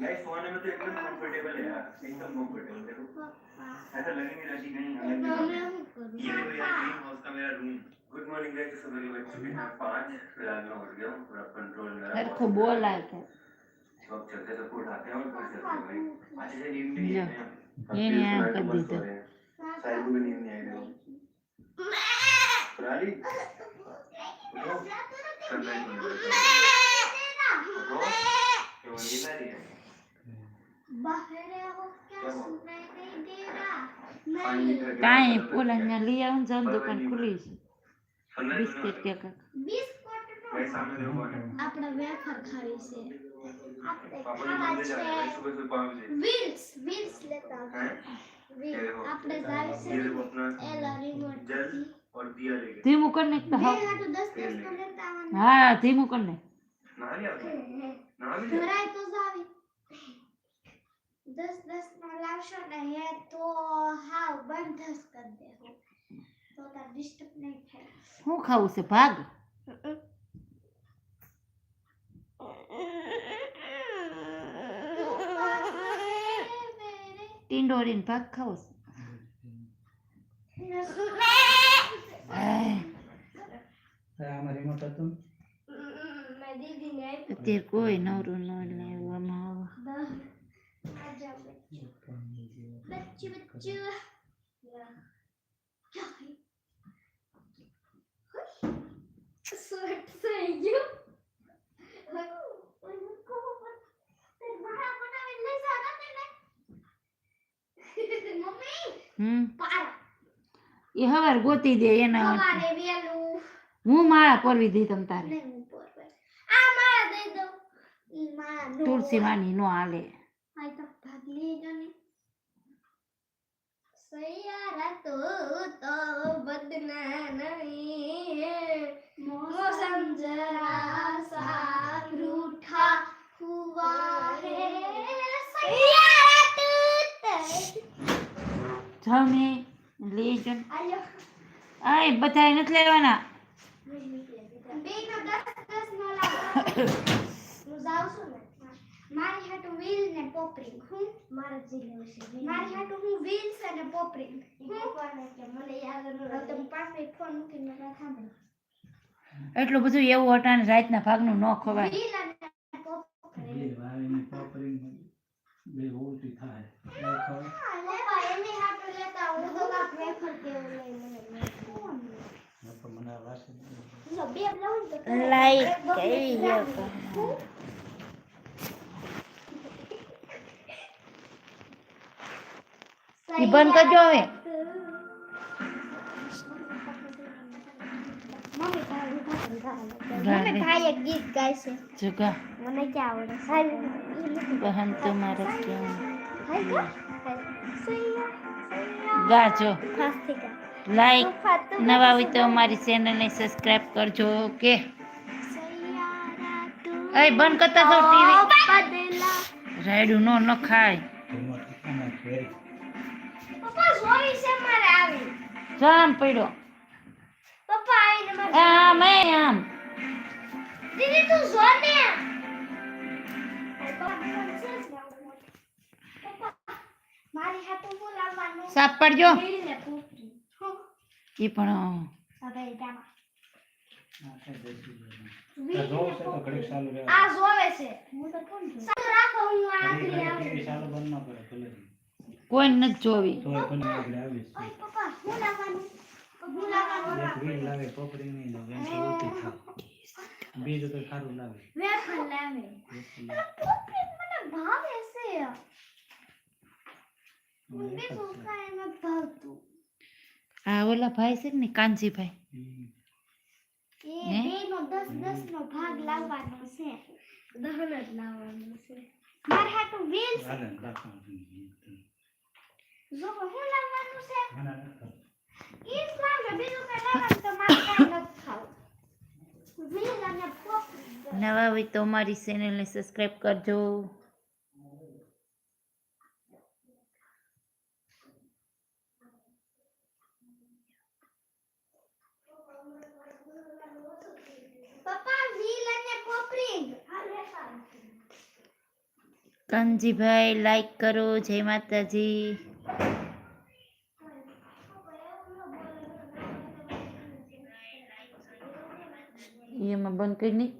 Life सोने में तो एकदम कंफर्टेबल है यार एकदम कंफर्टेबल देखो। ऐसा लगे नहीं रही कहीं अलग ये देखो यार ग्रीन हाउस का मेरा रूम गुड मॉर्निंग गाइस तो सुबह के बज चुके हैं 5 फ़िलहाल मैं उठ गया हूँ पूरा कंट्रोल मेरा मेरे को अच्छा बोल रहा है तो सब चलते सबको उठाते हैं और घर चलते हैं भाई। हाँ। अच्छे से नींद नहीं है ये नहीं कर देते। सारी को नींद नहीं आई देखो। पुरानी सनलाइट में Time pulang nyali ya jam depan kulis. Biskuit ya kak. Biskuit આપણે વેફર ખાવી છે આપણે ખાવા છે વિન્સ વિન્સ લેતા આપણે જાય છે એલા રિમોટ ધીમું કર ને હા ધીમું કર ને ના તો જાવી દસ દસ નો લાવશો ને એ તો હાવ બંધ જ કરી દેવું તો તાર ડિસ્ટર્બ નહીં થાય. શું ખાવું છે? ભાગ? ટીંડોળીને ભાગ ખાવો છે. અત્યારે કોઈ નવરું ન લે એવું આમાં આવો. દસ. આજા બચ્ચું. બચ્ચું બચ્ચું સ્વેટ થઈ ગયું મમ્મી હમ પાર એ હવાર ગોતી દે એના સવારે વેલું હું માળા પરવી દઈ તમ તારે નહીં હું પર પર. આ મારા દઈ દો ઈ મારા નો તુલસી માની નો હાલે આ તો ભાગ લેજો ને સૈયારા તો તો બદના નહીં મોસમ જરા સા રૂઠા હુઆ હે સૈયારા તૂત જાવ ને લેજો ને આયો આય બધાય નથી લેવાના બે નો દસ દસ નો લાવો હું જાઉં છું ને મારી હાટુ વ્હીલ ને પોપરિંગ હું મારા જે લેવું છે મારી હાટુ હું વ્હીલ્સ અને પોપરિંગ હું કોને કે મને યાદ ન રહે તો પાસે ફોન મૂકીને મેં સાંભળ્યું એટલું બધું એવું અટાણે રાતના ભાગનું ન ખવાય. વ્હીલ અને પોપરિંગ બે વાવીને પોપરી બે ઉલટી થાય. એ ખાવ. લેવા એની હાટુ લેતા હું તો કાક વેફર કેવું લઈ મને મને આ વાસી જો બે લઉં ને તો લાઈટ એક બકરી કઈ ગયો હું ઈ બંધ કરજો હવે મમ્મી તારું ગાતું ગાવાનું. ગાને. મમ્મી ભાઈ એક બંધ કરજો હવે. જગા. મને ક્યાં આવડે? સારું બહન સૈયા સૈયા ગાજો. લાઈક નવા હોય તો અમારી ચેનલને સબસ્ક્રાઇબ કરજો ઓકે એ તું. બંધ કરતા જાઓ ટીવી રાયડું નો ન ખાય જામ પડ્યો. પપ્પા આવીને મારે આમ એ આમ. દીદી તું જો ને. પપ્પા મારી હાથે હું લાવવાનું સાફ પડજો હું. એ પણ આ જેવું. છે હું તો કોણ રાખો હું આ આખરી ચાલુ બંધ ન કોઈ નથી જોવી. બીજું તો સારું લાવે. વેફર લાવે. મને ભાવે છે. આ ઓલા ભાઈ છે ને કાનજીભાઈ. હમ. એ હે? બેનો દસ દસ નો ભાગ લાવવાનો છે. દહન જ લાવવાનું છે. મારે હાટું. જો હું લાવવાનું છે ઈસ લાવજો બીજું કઈ લાવવાનું તો મારે કાંઈ નથી ખાવું રીલ અને પોપ નવા હોય તો મારી ચેનલને સબસ્ક્રાઇબ કરજો કાનજીભાઈ લાઈક કરો જય માતાજી એમાં બંધ કરી નહીં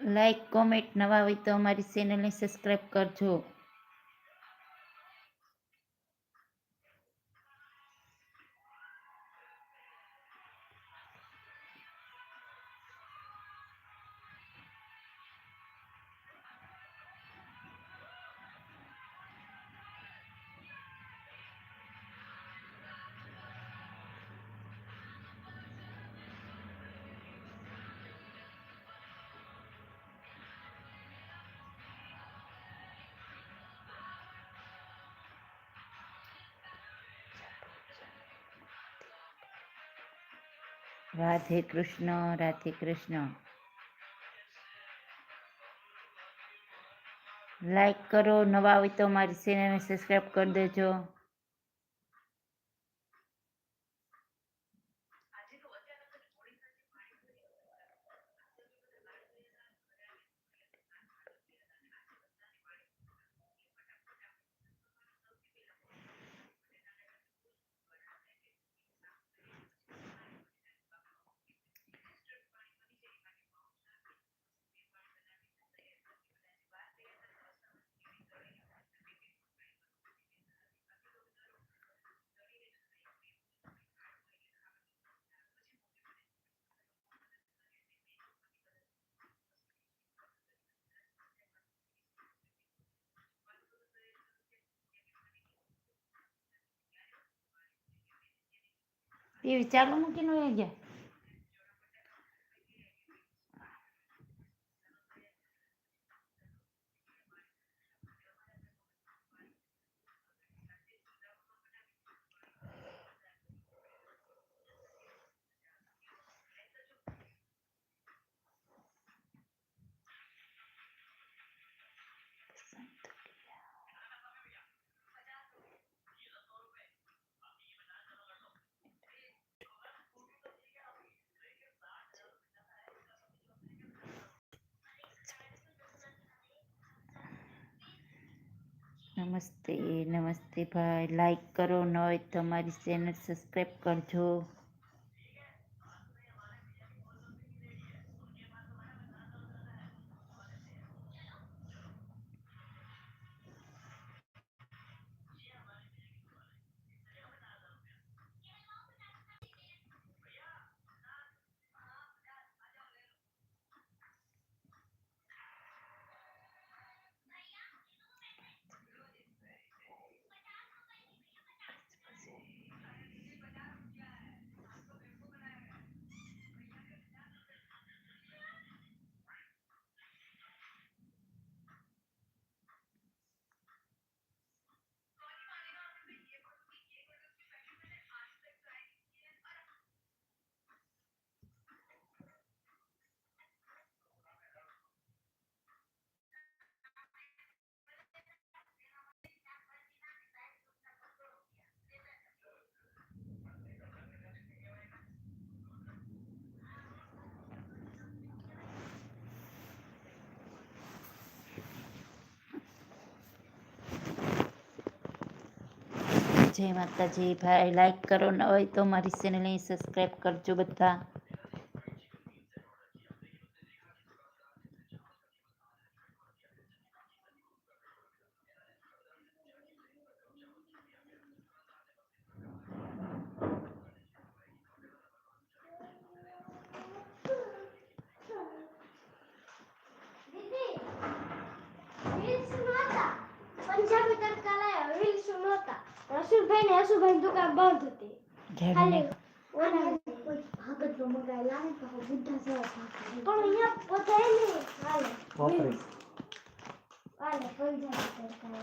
લાઈક કોમેન્ટ નવા હોય તો અમારી ચેનલને સબસ્ક્રાઈબ કરજો. રાધે કૃષ્ણ રાધે કૃષ્ણ. લાઈક કરો નવા હોય તો મારી ચેનલને સબસ્ક્રાઈબ કરી દેજો. ટીવી ચાલુ મૂકીને વહી ગયા નમસ્તે નમસ્તે ભાઈ. લાઈક કરો ન હોય તો અમારી ચેનલ સબસ્ક્રાઈબ કરજો. જય માતાજી. ભાઈ લાઈક કરો ન હોય તો મારી ચેનલને સબસ્ક્રાઈબ કરજો બધા દીદી રીલ્સ નહોતા પંજાબી તડકા લાયા રીલ્સ નહોતા રસુલભાઈ ને હસુભાઈ દુકાન બંધ હતી ઝાડુ ખાલી નાખ. ઓલા કોઈ ભાગત નો મગાઈ લાવે તો હવે બુદ્ધા જેવા ભાગે પણ અહીંયા પોતાય ને હાલે પોપરી હાલે પંજાબી તડકા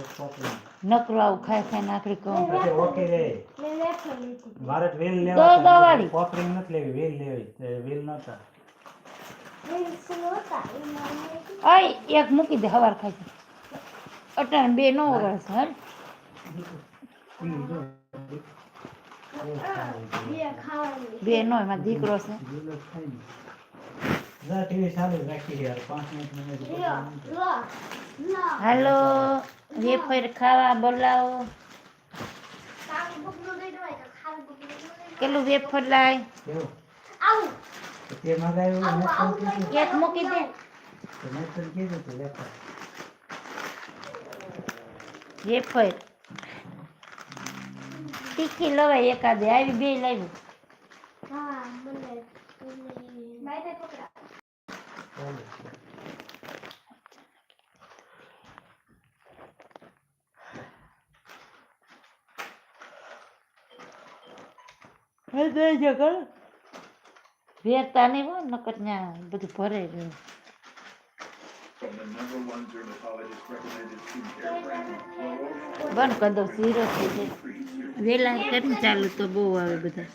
એક પોપરી નકરું આવું ખાઈ ખાઈને આખરી કહું પછી ઓકે રે મેં વેફર લીધી મારે જ વેલ દો લેવા દો વાળી. પોપરી નથી લેવી વેલ લેવી તે વેલ નતા રીલ્સ નહોતા એમાં મેં અય એક મૂકી દે હવાર ખાઈ જા. અટાણ બે નો વગાડશે હાલ બે નો એમાં દીકરો છે હેલો હાલો વેફર ખાવા બોલાવો. કેટલું વેફર લાય? એક મૂકી દે. વેફર. તીખી લવાય એકાદે આવી બે જો વેરતા નહીં હોય નકર ત્યાં બધું ભરે રહે From the number one dermatologist recommended skincare brand, Clorox, બંધ કરી દઉં ઝીરો થઈ જાય વેલા કેમ ચાલુ તો બહુ આવે બધા.